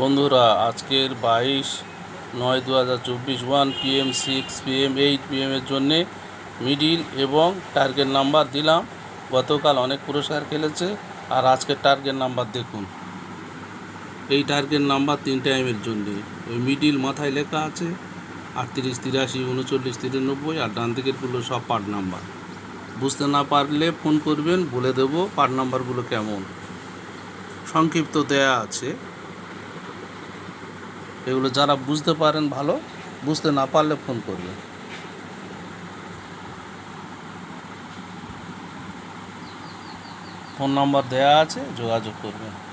বন্ধুরা, আজকের বাইশ নয় দু হাজার চব্বিশ one PM six PM eight পিএমের জন্যে মিডিল এবং টার্গেট নাম্বার দিলাম। গতকাল অনেক পুরস্কার খেলেছে আর আজকের টার্গেট নাম্বার দেখুন। এই টার্গেট নাম্বার তিন টাইমের জন্যে। ওই মিডিল মাথায় লেখা আছে আটত্রিশ, তিরাশি, উনচল্লিশ, তিরানব্বই আর ডান দিকেরগুলো সব পার্ট নাম্বার বুঝতে না পারলে ফোন করবেন, বলে দেবো পার্ট নাম্বারগুলো কেমন। সংক্ষিপ্ত দেয়া আছে। এগুলো যারা বুঝতে পারেন ভালো, বুঝতে না পারলে ফোন করবে ফোন নাম্বার দেয়া আছে, যোগাযোগ করবেন।